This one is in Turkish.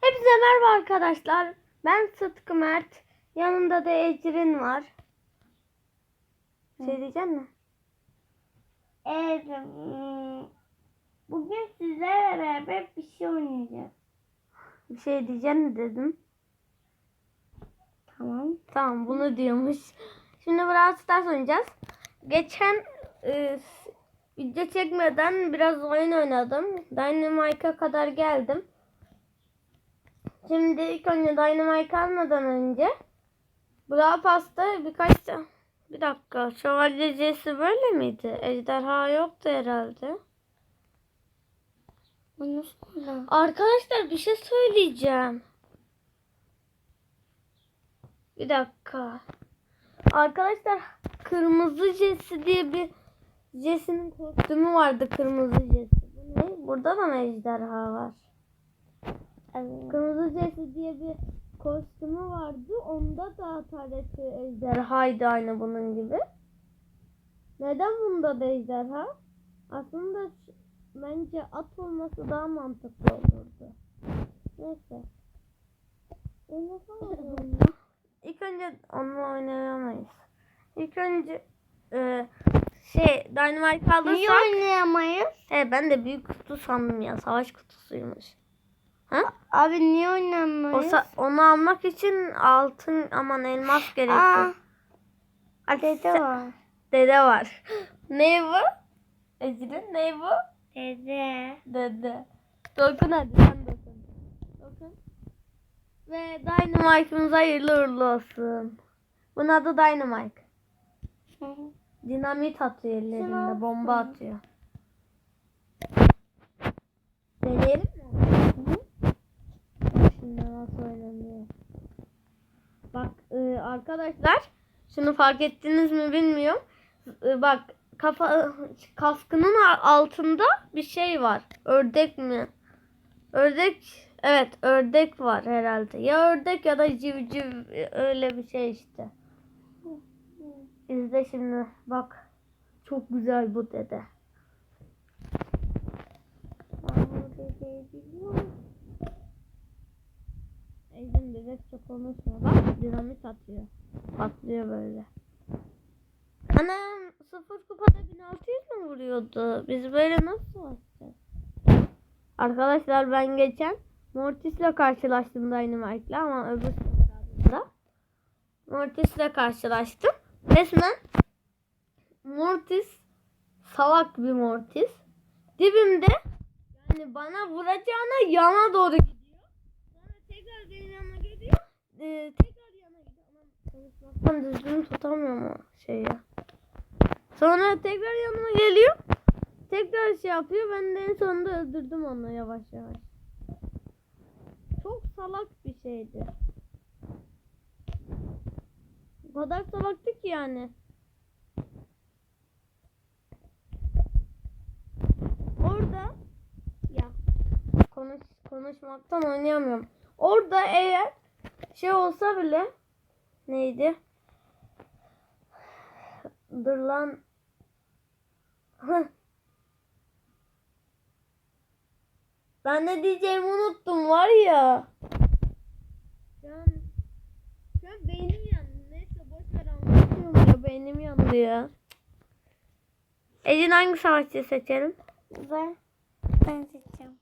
Hepinize merhaba arkadaşlar. Ben Sıtkı Mert. Yanımda da Ecrin var. Şey diyecek mi? Evet. Bugün sizlerle beraber bir şey oynayacağız. Bir şey diyecek mi dedim. Tamam. Tamam bunu diyormuş. Şimdi Brawl Stars oynayacağız. Geçen e, video çekmeden biraz oyun oynadım. Dynamite'a kadar geldim. Şimdi ilk önce Dynamite almadan önce Brawl Pass'ta birkaç bir dakika şövalyecesi böyle miydi? Ejderha yoktu herhalde. Bu nasıl lan? Arkadaşlar bir şey söyleyeceğim. Bir dakika. Arkadaşlar kırmızı Jesse diye bir Jesse'nin kostümü vardı kırmızı Jesse. Bu ne? Burada da mı ejderha var? Evet. Kırmızı Jesse diye bir kostümü vardı. Onda da tareti ejderhaydı aynı bunun gibi. Neden bunda da ejderha? Aslında bence at olması daha mantıklı olurdu. Neyse. Ya. İlk önce onunla oynayamayız. İlk önce e, şey Dynamite Niye alırsak. oynayamayız? He, ben de büyük kutu sandım ya. Savaş kutusuymuş. Ha? Abi niye O oynayamayız? sa- onu almak için altın aman elmas Aa, gerekiyor. Hadi dede var. Dede var. ne bu? Ecrin ne bu? Dede. Dede. Dokun hadi sen dokun. Dokun. Ve Dynamite'ımız hayırlı uğurlu olsun. Bunun adı Dynamite. Dinamit atıyor ellerinde. Bomba atıyor. Deneyelim Şimdi nasıl oynanıyor. Bak e, arkadaşlar şunu fark ettiniz mi bilmiyorum. E, bak kafa kaskının altında bir şey var. Ördek mi? Ördek evet ördek var herhalde. Ya ördek ya da civciv e, öyle bir şey işte. İzle şimdi bak. Çok güzel bu dede. Ben bu dedeyi biliyorum. Ejim bebek çok konuşma. Bak dinamit atıyor. Patlıyor böyle. Anam sıfır kupada 1600 mi vuruyordu? Biz böyle nasıl atacağız? Arkadaşlar ben geçen Mortis'le karşılaştım Dynamite'la ama öbür hesabımda. Mortis'le karşılaştım. Resmen Mortis salak bir Mortis. Dibimde yani bana vuracağına yana doğru gidiyor. Sonra tekrar benim yanıma geliyor. Ee, tekrar yana gidiyor. Konuşmaktan düzgün tutamıyorum o şeyi. Sonra tekrar yanıma geliyor. Tekrar şey yapıyor. Ben de en sonunda öldürdüm onu yavaş yavaş. Çok salak bir şeydi. O kadar salaktı ki yani. Orada ya konuş konuşmaktan oynayamıyorum. Orada eğer şey olsa bile neydi? Dur lan. Ben ne diyeceğimi unuttum var ya. Şu an, şu an beynim yandı. Neyse boş ver anlatıyorum ya. Beynim yandı ya. Ecin hangi savaşçıyı seçelim? Ben, ben seçeceğim.